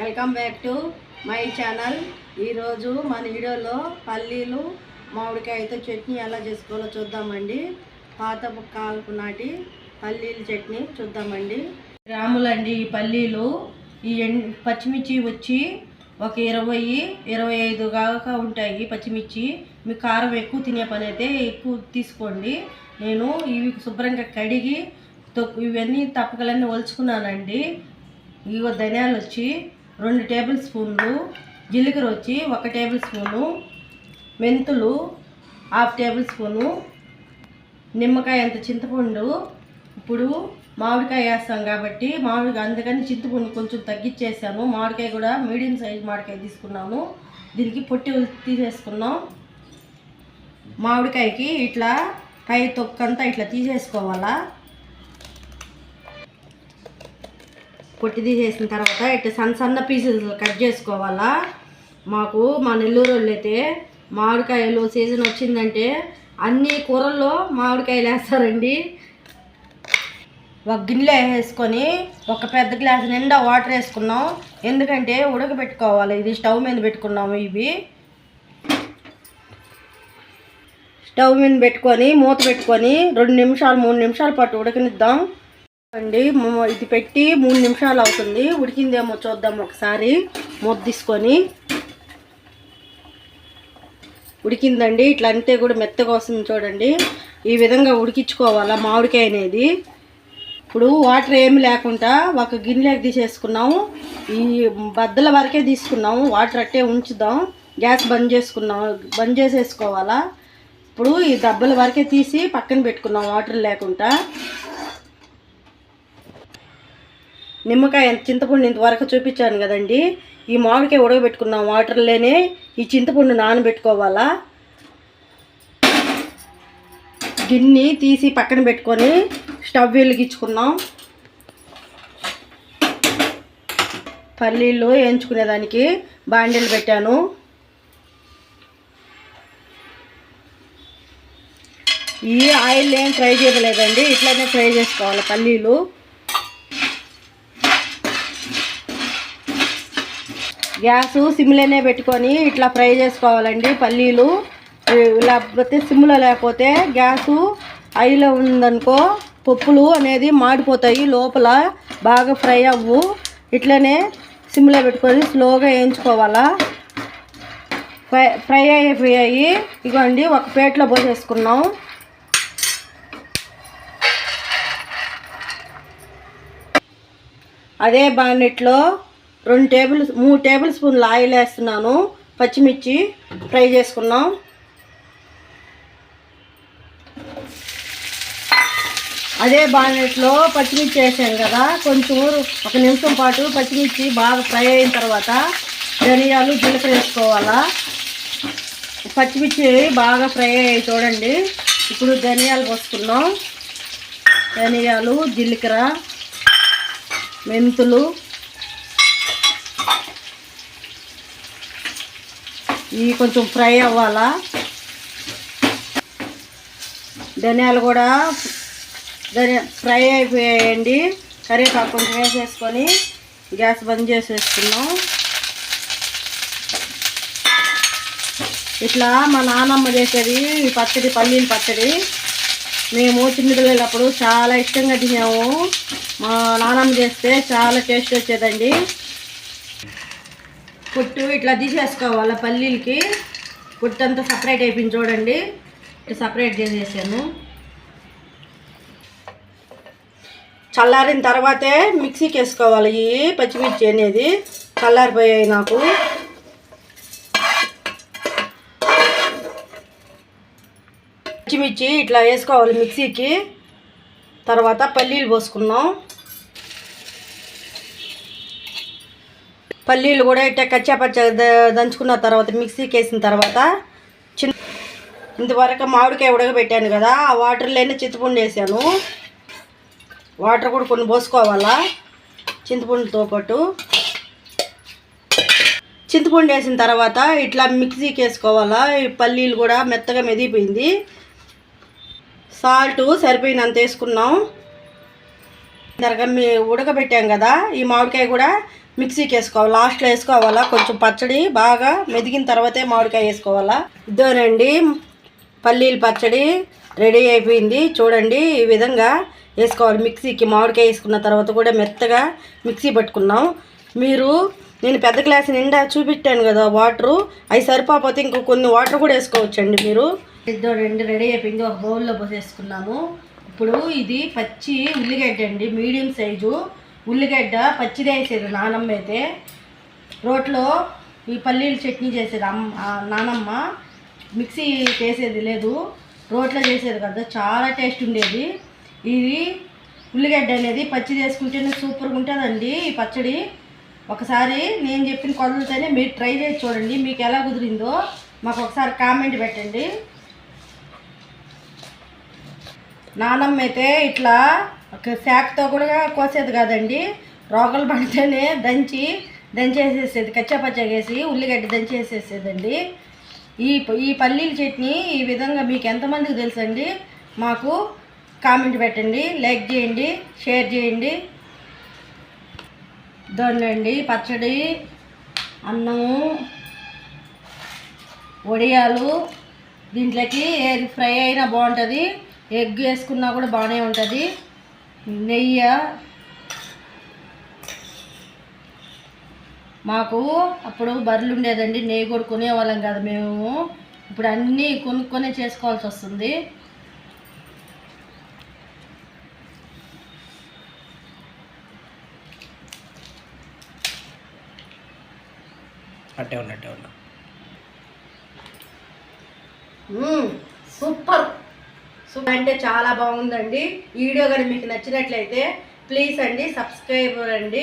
Welcome back to my channel. ఈరోజు మన వీడియోలో పల్లీలు మామిడికాయతో చట్నీ ఎలా చేసుకోవాలో చూద్దామండి. పాత కాలపు నాటి పల్లీలు చట్నీ చూద్దామండి. గ్రాములండి ఈ పల్లీలు. ఈ ఎన్ పచ్చిమిర్చి వచ్చి ఒక ఇరవై ఇరవై ఐదు కాక ఉంటాయి పచ్చిమిర్చి. మీకు కారం ఎక్కువ తినే పని అయితే ఎక్కువ తీసుకోండి. నేను ఇవి శుభ్రంగా కడిగి తొక్కు ఇవన్నీ తప్పకలన్నీ ఒలుచుకున్నానండి. ఇగో ధనియాలు వచ్చి రెండు టేబుల్ స్పూన్లు జీలకర్ర వచ్చి ఒక టేబుల్ స్పూను మెంతులు హాఫ్ టేబుల్ స్పూను నిమ్మకాయ అంత చింతపండు. ఇప్పుడు మామిడికాయ వేస్తాం కాబట్టి మామిడికాయ అందుకని చింతపండు కొంచెం తగ్గించేసాను మామిడికాయ కూడా మీడియం సైజ్ మామిడికాయ తీసుకున్నాను దీనికి పొట్టి తీసేసుకున్నాం. మామిడికాయకి ఇట్లా పై తొక్కంతా ఇట్లా తీసేసుకోవాలా. పొట్టి తీసేసిన తర్వాత ఇట్లా సన్న సన్న పీసెస్ కట్ చేసుకోవాలా? మాకు మా నెల్లూరు వాళ్ళు అయితే మామిడికాయలు సీజన్ వచ్చిందంటే అన్ని కూరల్లో మామిడికాయలు వేస్తారండి. ఒక గిన్నెలో వేసుకొని ఒక పెద్ద గ్లాస్ నిండా వాటర్ వేసుకున్నాం. ఎందుకంటే ఉడకబెట్టుకోవాలి. ఇది స్టవ్ మీద పెట్టుకున్నాము ఇవి. స్టవ్ మీద పెట్టుకొని మూత పెట్టుకొని రెండు నిమిషాలు మూడు నిమిషాల పాటు ఉడకనిద్దాం. అండి ఇది పెట్టి మూడు నిమిషాలు అవుతుంది. ఉడికిందేమో చూద్దాం ఒకసారి. మూత తీసుకొని. ఉడికిందండి. ఇట్లా అంతే కూడా మెత్తగా వస్తుంది చూడండి. ఈ విధంగా ఉడికించుకోవాలా మామిడికాయ అనేది. ఇప్పుడు వాటర్ ఏమి లేకుండా ఒక గిన్నెలోకి తీసేసుకున్నాము. ఈ బద్దల వరకే తీసుకున్నాము. వాటర్ అట్టే ఉంచుదాం. గ్యాస్ బంద్ చేసుకున్నాం బంద్ చేసేసుకోవాలా. ఇప్పుడు ఈ దెబ్బల వరకే తీసి పక్కన పెట్టుకున్నాం వాటర్ లేకుండా. నిమ్మకాయ చింతపండు ఇంతవరకు చూపించాను కదండి. ఈ మామిడికాయ ఉడకబెట్టుకున్నాం. వాటర్లోనే ఈ చింతపండు నానబెట్టుకోవాలా? గిన్నె తీసి పక్కన పెట్టుకొని స్టవ్ వెలిగించుకున్నాం. పల్లీలు వేయించుకునేదానికి బాండీలు పెట్టాను. ఈ ఆయిల్ ఏం ఫ్రై చేయలేదండి. ఇట్లానే ఫ్రై చేసుకోవాలి పల్లీలు. గ్యాస్ సిమ్లోనే పెట్టుకొని ఇట్లా ఫ్రై చేసుకోవాలండి పల్లీలు. లేకపోతే సిమ్లో లేకపోతే గ్యాసు ఐలో ఉందనుకో పప్పులు అనేది మాడిపోతాయి లోపల బాగా ఫ్రై అవ్వు. ఇట్లనే సిమ్లో పెట్టుకొని స్లోగా వేయించుకోవాలా. ఫ్రై ఫ్రై అయిపోయాయి. ఇగోండి ఒక ప్లేట్లో పోసేసుకున్నాం. అదే బాండెట్లో రెండు టేబుల్ మూడు టేబుల్ స్పూన్లు ఆయిల్ వేస్తున్నాను. పచ్చిమిర్చి ఫ్రై చేసుకున్నాం. అదే బాణెట్లో పచ్చిమిర్చి వేసాం కదా కొంచెం ఒక నిమిషం పాటు పచ్చిమిర్చి బాగా ఫ్రై అయిన తర్వాత ధనియాలు జీలకర్ర వేసుకోవాలా. పచ్చిమిర్చి బాగా ఫ్రై అయ్యి చూడండి. ఇప్పుడు ధనియాలు పోసుకున్నాం. ధనియాలు జీలకర్ర మెంతులు ఇవి కొంచెం ఫ్రై అవ్వాలా? ధనియాలు కూడా ధనియా ఫ్రై అయిపోయాయండి. కరివేపాకు కొంచెం వేసేసుకొని గ్యాస్ బంద్ చేసేసుకున్నాం ఇట్లా మా నాన్నమ్మ చేసేది ఈ పచ్చడి పల్లీల పచ్చడి. మేము చిన్నపిల్లలప్పుడు చాలా ఇష్టంగా తినాము మా నాన్నమ్మ చేస్తే చాలా టేస్ట్ వచ్చేదండి. పొట్టు ఇట్లా తీసేసుకోవాలి పల్లీలకి. పొట్టు అంతా సపరేట్ అయిపోయింది చూడండి. ఇట్లా సపరేట్ చేసేసాను. చల్లారిన తర్వాతే మిక్సీకి వేసుకోవాలి. ఈ పచ్చిమిర్చి అనేది చల్లారిపోయాయి నాకు. పచ్చిమిర్చి ఇట్లా వేసుకోవాలి మిక్సీకి. తర్వాత పల్లీలు పోసుకున్నాం. పల్లీలు కూడా ఇట్ట కచ్చాపచ్చ దంచుకున్న తర్వాత మిక్సీకి వేసిన తర్వాత చిన్న ఇంతవరకు మామిడికాయ ఉడకబెట్టాను కదా ఆ వాటర్లోనే చింతపండు వేసాను. వాటర్ కూడా కొన్ని పోసుకోవాలా చింతపండుతో పాటు. చింతపండు వేసిన తర్వాత ఇట్లా మిక్సీకి వేసుకోవాలా ఈ పల్లీలు కూడా మెత్తగా మెదిగిపోయింది. సాల్ట్ సరిపోయినంత వేసుకున్నాం. తరగా మీ ఉడకబెట్టాం కదా ఈ మామిడికాయ కూడా మిక్సీకి వేసుకోవాలి లాస్ట్లో వేసుకోవాలా? కొంచెం పచ్చడి బాగా మెదిగిన తర్వాతే మామిడికాయ వేసుకోవాలా? ఇద్దోనండి పల్లీల పచ్చడి రెడీ అయిపోయింది. చూడండి ఈ విధంగా వేసుకోవాలి. మిక్సీకి మామిడికాయ వేసుకున్న తర్వాత కూడా మెత్తగా మిక్సీ పట్టుకున్నాం. మీరు నేను పెద్ద గ్లాస్ నిండా చూపించాను కదా వాటరు. అవి సరిపోతే ఇంకో కొన్ని వాటర్ కూడా వేసుకోవచ్చండి మీరు. ఇద్దరు రెండు రెడీ అయిపోయింది. ఒక బౌల్లో పోసేసుకున్నాము. ఇప్పుడు ఇది పచ్చి ఉల్లిగడ్డ అండి మీడియం సైజు. ఉల్లిగడ్డ పచ్చిదే వేసేది నానమ్మ అయితే. రోట్లో ఈ పల్లీలు చట్నీ చేసేది అమ్మ నానమ్మ. మిక్సీ చేసేది లేదు. రోట్లో చేసేది కదా చాలా టేస్ట్ ఉండేది. ఇది ఉల్లిగడ్డ అనేది పచ్చిది వేసుకుంటేనే సూపర్గా ఉంటుందండి ఈ పచ్చడి. ఒకసారి నేను చెప్పిన కొలతలతోనే మీరు ట్రై చేసి చూడండి మీకు ఎలా కుదిరిందో మాకు ఒకసారి కామెంట్ పెట్టండి. నానమ్మ అయితే ఇట్లా శాఖతో కూడా కోసేది కాదండి. రోగలు పడితేనే దంచి దంచేసేసేది కచ్చాపచ్చాగేసి ఉల్లిగడ్డ దంచేసేసేదండి. ఈ ఈ పల్లీల చట్నీ ఈ విధంగా మీకు ఎంతమందికి తెలుసండి? మాకు కామెంట్ పెట్టండి లైక్ చేయండి షేర్ చేయండి. దొండండి పచ్చడి అన్నము వడియాలు. దీంట్లోకి ఏది ఫ్రై అయినా బాగుంటుంది. ఎగ్ వేసుకున్నా కూడా బాగానే ఉంటుంది. నెయ్యి. మాకు అప్పుడు బర్రెలు ఉండేదండి నెయ్యి కూడా కొనేవాళ్ళం కదా మేము. ఇప్పుడు అన్నీ కొనుక్కొనే చేసుకోవాల్సి వస్తుంది. అట్టే ఉన్నా అట్టే ఉన్నా. సూపర్. సో అంటే చాలా బాగుందండి. ఈ వీడియో కానీ మీకు నచ్చినట్లయితే ప్లీజ్ అండి సబ్స్క్రైబర్ అండి